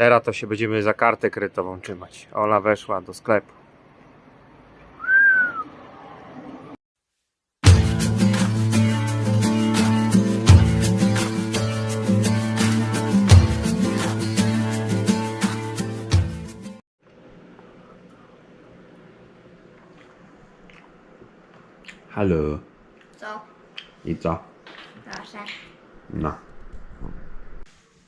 Teraz to się będziemy za kartę kredytową trzymać. Ola weszła do sklepu. Halo. Co? I co? Proszę. No.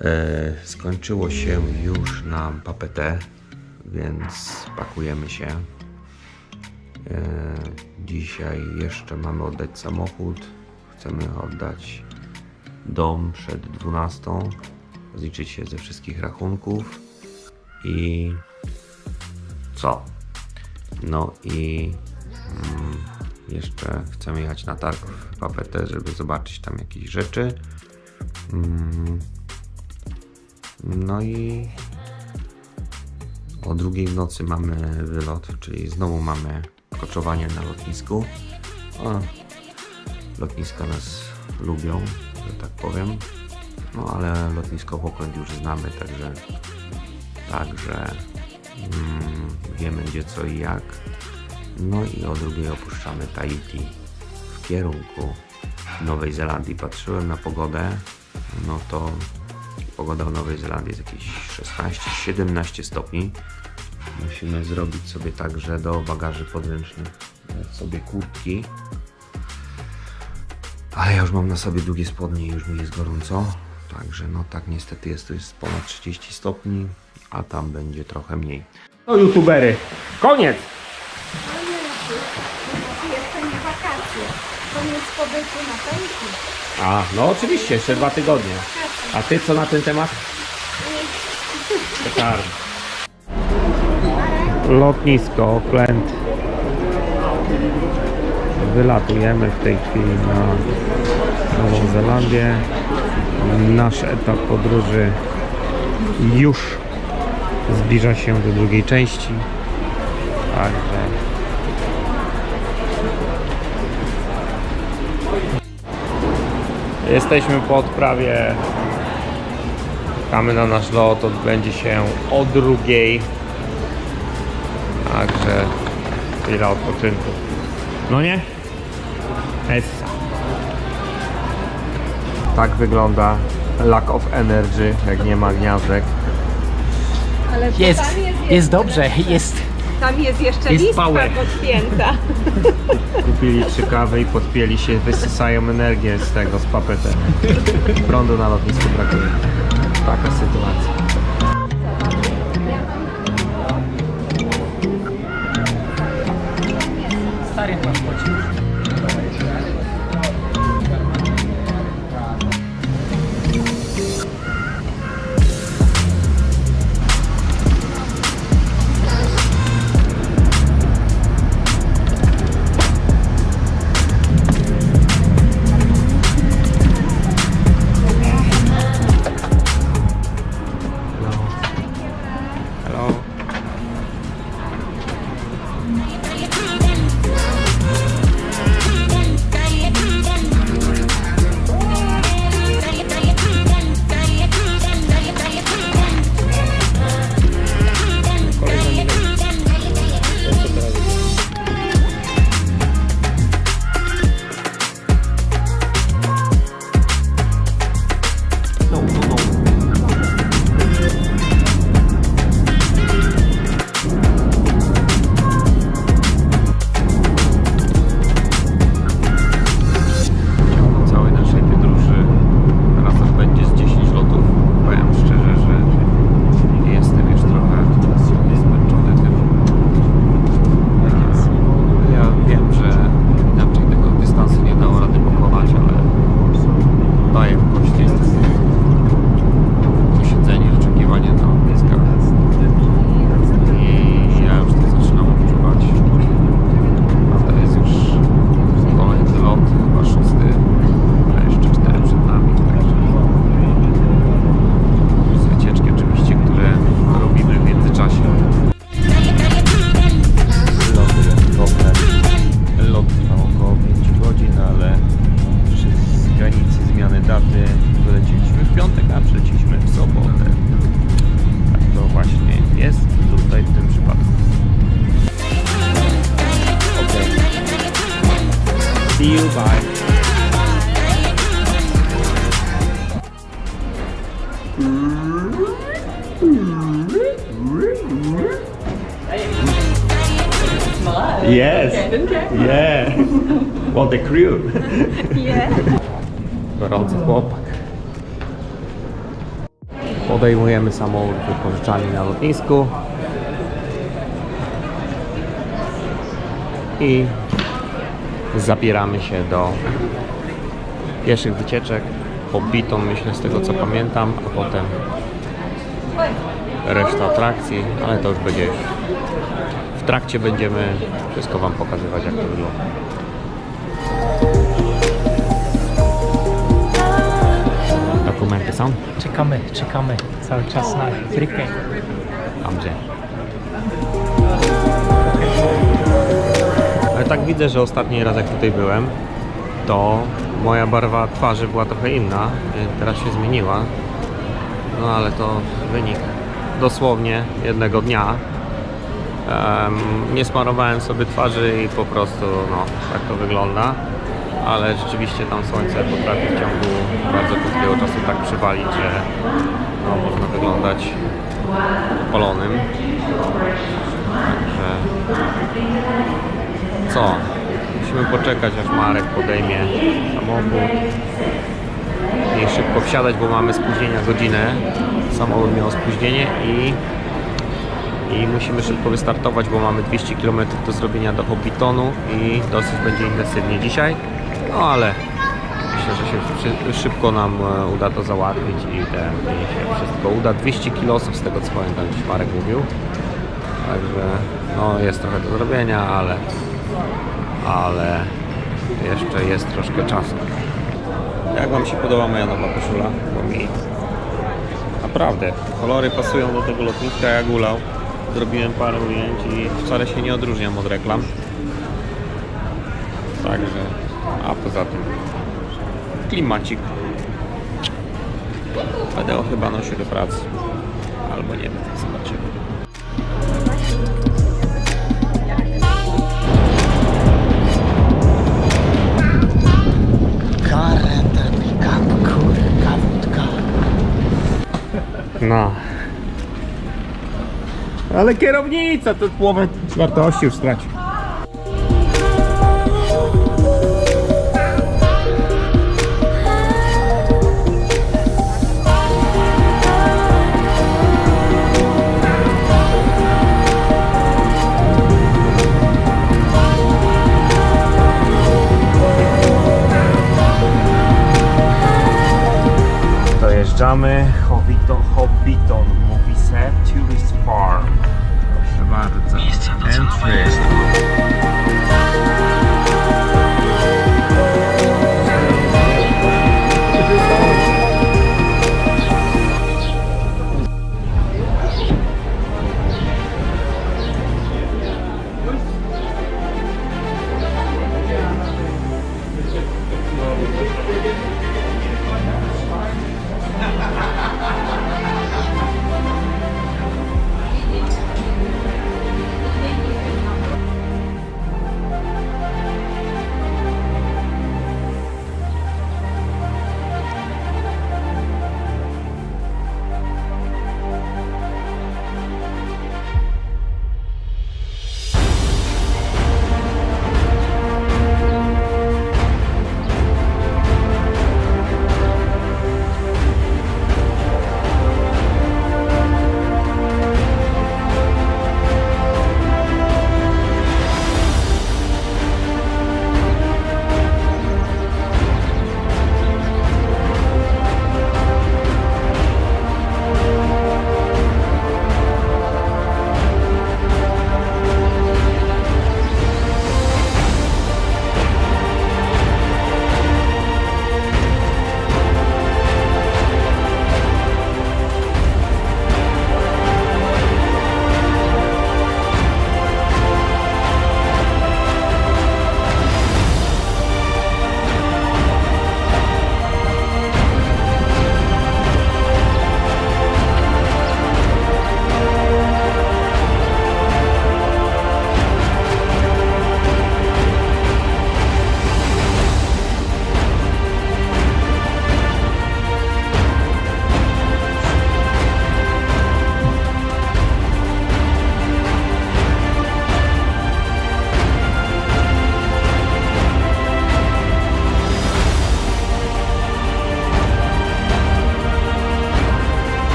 E, skończyło się już nam papetę, więc pakujemy się. E, dzisiaj jeszcze mamy oddać samochód. Chcemy oddać dom przed 12. Zliczyć się ze wszystkich rachunków. I co? No i mm, jeszcze chcemy jechać na targ w papetę, żeby zobaczyć tam jakieś rzeczy. Mm. No i o drugiej w nocy mamy wylot, czyli znowu mamy koczowanie na lotnisku. O, lotniska nas lubią, że tak powiem. No ale lotnisko w Oakland już znamy, także także mm, wiemy gdzie co i jak. No i o drugiej opuszczamy Tahiti w kierunku Nowej Zelandii. Patrzyłem na pogodę, no to pogoda w Nowej Zelandii jest jakieś 16-17 stopni. Musimy zrobić sobie także do bagaży podręcznych dać sobie kurtki. Ale ja już mam na sobie długie spodnie i już mi jest gorąco. Także no tak niestety jest, to jest ponad 30 stopni, a tam będzie trochę mniej. No youtubery, koniec! Wakacje. Koniec pobytu na Tahiti. A, no oczywiście, jeszcze dwa tygodnie. A ty co na ten temat? Petardy. Lotnisko Oakland. Wylatujemy w tej chwili na Nową Zelandię. Nasz etap podróży już zbliża się do drugiej części. Także Jesteśmy po odprawie. Czekamy na nasz lot. Odbędzie się o drugiej. Także chwila odpoczynku. No nie? Essa. Tak wygląda lack of energy, jak nie ma gniazdek. Ale jest, jest dobrze, jest. Tam jest jeszcze jest lista power. podpięta. Kupili trzy kawy i podpięli się, wysysają energię z tego, z papetem. Prądu na lotnisku brakuje. Taka sytuacja. Stary paszporcie. Yes. Yeah. Well, the crew. Gorący chłopak. Podejmujemy samochód wypożyczalni na lotnisku. I zabieramy się do pieszych wycieczek. Hobbiton, myślę, z tego co pamiętam, a potem reszta atrakcji, ale to już będzie trakcie będziemy wszystko Wam pokazywać, jak to wygląda. Dokumenty są? Czekamy, czekamy cały czas na trykę. Dobrze. Ale tak widzę, że ostatni raz jak tutaj byłem, to moja barwa twarzy była trochę inna, y, teraz się zmieniła. No ale to wynik dosłownie jednego dnia. Em, nie smarowałem sobie twarzy i po prostu no, tak to wygląda. Ale rzeczywiście tam słońce potrafi w ciągu bardzo krótkiego czasu tak przywalić, że no, można wyglądać opalonym. Także co? Musimy poczekać aż Marek podejmie samochód i szybko wsiadać, bo mamy spóźnienia godzinę. Samochód miał spóźnienie i, i musimy szybko wystartować, bo mamy 200 km do zrobienia do Hobbitonu i dosyć będzie intensywnie dzisiaj. No ale myślę, że się szybko nam e, uda to załatwić i, te, i się wszystko uda. 200 km z tego co pamiętam, dziś Marek mówił. Także no jest trochę do zrobienia, ale ale jeszcze jest troszkę czasu. Jak Wam się podoba moja nowa koszula? Bo mi naprawdę kolory pasują do tego lotniska jak ulał. Zrobiłem parę ujęć i wcale się nie odróżniam od reklam. Także, a poza tym klimacik. Będę chyba nosił do pracy. Albo nie wiem, zobaczymy. Ale kierownica to połowę wartości już straci. Dojeżdżamy. movie set Tourist Farm. Proszę bardzo. Entry.